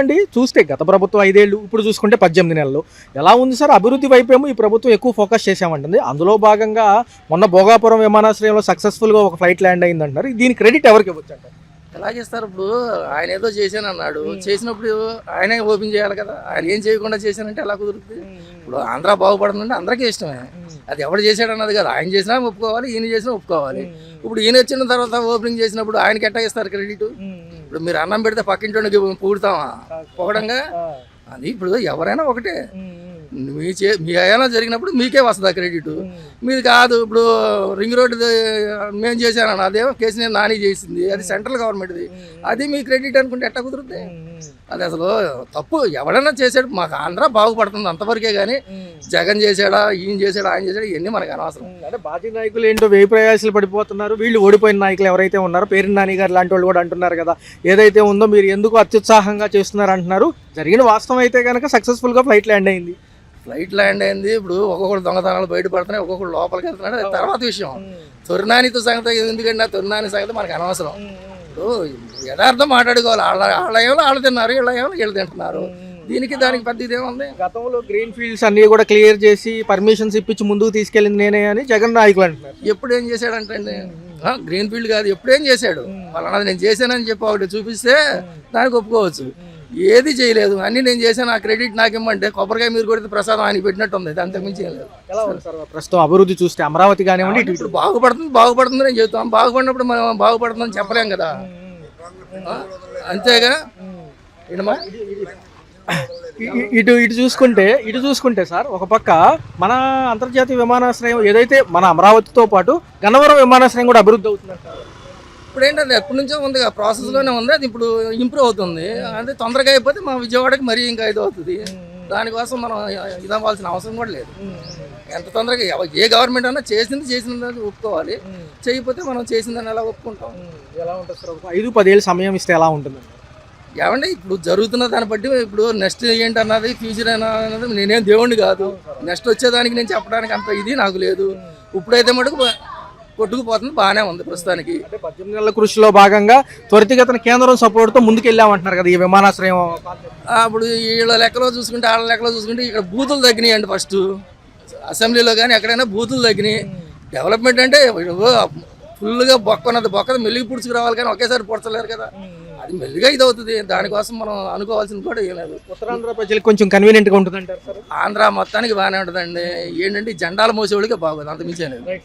అండి చూస్తే గత ప్రభుత్వం ఐదేళ్ళు ఇప్పుడు చూసుకుంటే పద్దెనిమిది నెలలు. ఎలా ఉంది సార్? అభివృద్ధి వైపేమో ఈ ప్రభుత్వం ఎక్కువ ఫోకస్ చేసామంటుంది అందులో భాగంగా మొన్న భోగాపురం విమానాశ్రయంలో సక్సెస్ఫుల్గా ఒక ఫ్లైట్ ల్యాండ్ అయింది అంటున్నారు దీని క్రెడిట్ ఎవరికి ఇవ్వచ్చు అంటారు ఎలా చేస్తారు ఇప్పుడు? ఆయన ఏదో చేశాను అన్నాడు. చేసినప్పుడు ఆయనే ఓపెన్ చేయాలి కదా. ఆయన ఏం చేయకుండా చేశానంటే ఎలా కుదురుతుంది? ఇప్పుడు ఆంధ్ర బాగుపడుతుందంటే అందరికీ ఇష్టమే. అది ఎవడు చేశాడు అన్నది కదా. ఆయన చేసినా ఒప్పుకోవాలి ఈయన చేసినా ఒప్పుకోవాలి. ఇప్పుడు ఈయన వచ్చిన తర్వాత ఓపెనింగ్ చేసినప్పుడు ఆయనకి ఎట్టా ఇస్తారు క్రెడిట్? ఇప్పుడు మీరు అన్నం పెడితే పక్కింటి పూడతామా పొగడంగా? అది ఇప్పుడు ఎవరైనా ఒకటే. మీ చే మీ అయ్యాలో జరిగినప్పుడు మీకే వస్తుంది క్రెడిట్? మీది కాదు ఇప్పుడు రింగ్ రోడ్డు మేము చేశాను అదేమో కేసీఆర్ నాని చేసింది అది సెంట్రల్ గవర్నమెంట్ది. అది మీ క్రెడిట్ అనుకుంటే ఎట్లా కుదురుతుంది అది అసలు తప్పు. ఎవడైనా చేశాడు మాకు ఆంధ్ర బాగుపడుతుంది అంతవరకే కానీ జగన్ చేశాడా ఈయన చేశాడా ఆయన చేశాడా ఇవన్నీ మనకు అనవసరం. అంటే బాజీ నాయకులు ఏంటో వేయి ప్రయాసాలు పడిపోతున్నారు. వీళ్ళు ఓడిపోయిన నాయకులు ఎవరైతే ఉన్నారో పేరు నాని గారు లాంటి వాళ్ళు కూడా అంటున్నారు కదా. ఏదైతే ఉందో మీరు ఎందుకు అత్యుత్సాహంగా చేస్తున్నారు అంటున్నారు. జరిగిన వాస్తవం అయితే కనుక సక్సెస్ఫుల్గా ఫ్లైట్ ల్యాండ్ అయింది. ఫ్లైట్ ల్యాండ్ అయింది. ఇప్పుడు ఒక్కొక్కరు దొంగతనాలు బయటపడుతున్నాయి ఒక్కొక్కరు లోపలికి వెళ్తున్నాడు. అది తర్వాత విషయం. తొరినానితో సంగతి ఎందుకంటే ఆ తొరినాని సంగతి మనకు అనవసరం. ఇప్పుడు యథార్థం మాట్లాడుకోవాలి. వాళ్ళ వాళ్ళ ఏమో వాళ్ళు తిన్నారు వీళ్ళ ఏమో వీళ్ళు తింటున్నారు. దీనికి దానికి పెద్ద ఇదేముంది గతంలో గ్రీన్ ఫీల్డ్స్ అన్ని కూడా క్లియర్ చేసి పర్మిషన్స్ ఇప్పించి ముందుకు తీసుకెళ్ళింది నేనే అని జగన్ నాయకులు అంటున్నారు. ఎప్పుడు ఏం చేశాడంటే గ్రీన్ ఫీల్డ్ కాదు ఎప్పుడు ఏం చేశాడు? వాళ్ళన్నది నేను చేశానని చెప్పి ఒకటి చూపిస్తే దానికి ఒప్పుకోవచ్చు. ఏది చేయలేదు. అన్ని నేను చేశాను ఆ క్రెడిట్ నాకు ఇమ్మంటే కొబ్బరికాయ మీరు కొడితే ప్రసాదం ఆయన పెట్టినట్టు ఉంది. అంతకు మించి ఏం లేదు. ఎలా ఉంది సార్? ప్రస్తుతం అభివృద్ధి చూస్తే అమరావతి కానివ్వండి ఇటు ఇప్పుడు బాగుపడుతుంది బాగుపడుతుంది నేను చెబుతాం. బాగుపడినప్పుడు మనం బాగుపడుతుందని చెప్పలేం కదా? అంతేగా? ఏంటమ్మా? ఇ- ఇ- ఇటు ఇటు చూసుకుంటే ఇటు చూసుకుంటే సార్ ఒక పక్క మన అంతర్జాతీయ విమానాశ్రయం ఏదైతే మన అమరావతితో పాటు గన్నవరం విమానాశ్రయం కూడా అభివృద్ధి అవుతుందంటారు. ఇప్పుడు ఏంటంటే ఎప్పటి నుంచో ఉంది ప్రాసెస్లోనే ఉంది అది ఇప్పుడు ఇంప్రూవ్ అవుతుంది. అంటే తొందరగా అయిపోతే మా విజయవాడకి మరీ ఇంకా ఇది అవుతుంది. దానికోసం మనం ఇది అవ్వాల్సిన అవసరం కూడా లేదు. ఎంత తొందరగా ఏ గవర్నమెంట్ అన్నా చేసింది చేసిందని ఒప్పుకోవాలి. చేయకపోతే మనం చేసిందని ఎలా ఒప్పుకుంటాం? ఎలా ఉంటుంది సార్? ఐదు పదేళ్ళు సమయం ఇస్తే ఎలా ఉంటుంది? ఏమంటే ఇప్పుడు జరుగుతున్న దాన్ని బట్టి ఇప్పుడు నెక్స్ట్ ఏంటి అన్నది ఫ్యూచర్ అన్నది నేనేం దేవుణ్ణి కాదు. నెక్స్ట్ వచ్చేదానికి నేను చెప్పడానికి అంత ఇది నాకు లేదు. ఇప్పుడైతే మటుకు కొట్టుకుపోతుంది బాగానే ఉంది ప్రస్తుతానికి. అంటే పద్దెనిమిది నెలల కృషిలో భాగంగా త్వరితగతిన కేంద్రం సపోర్ట్తో ముందుకెళ్ళామంటున్నారు కదా ఈ విమానాశ్రయం. ఆ, ఇప్పుడు వీళ్ళ లెక్కలో చూసుకుంటే వాళ్ళ లెక్కలో చూసుకుంటే ఇక్కడ బూతులు తగ్గినాయి అండి ఫస్ట్ అసెంబ్లీలో కానీ ఎక్కడైనా బూతులు తగ్గినాయి. డెవలప్మెంట్ అంటే ఫుల్గా బొక్క ఉన్నది బొక్క మెల్లిగి పుడుచుకు రావాలి కానీ ఒకేసారి పుడచలేరు కదా. అది మెల్లిగా ఇది అవుతుంది దానికోసం మనం అనుకోవాల్సింది కూడా ఏం లేదు. ఉత్తరాంధ్ర ప్రజలకు కొంచెం కన్వీనియంట్గా ఉంటుంది అంటారు ఆంధ్ర మొత్తానికి బాగానే ఉంటుందండి. ఏంటంటే జెండాలు మోసేవాళ్ళకి బాగోదు. అంత మించే లేదు.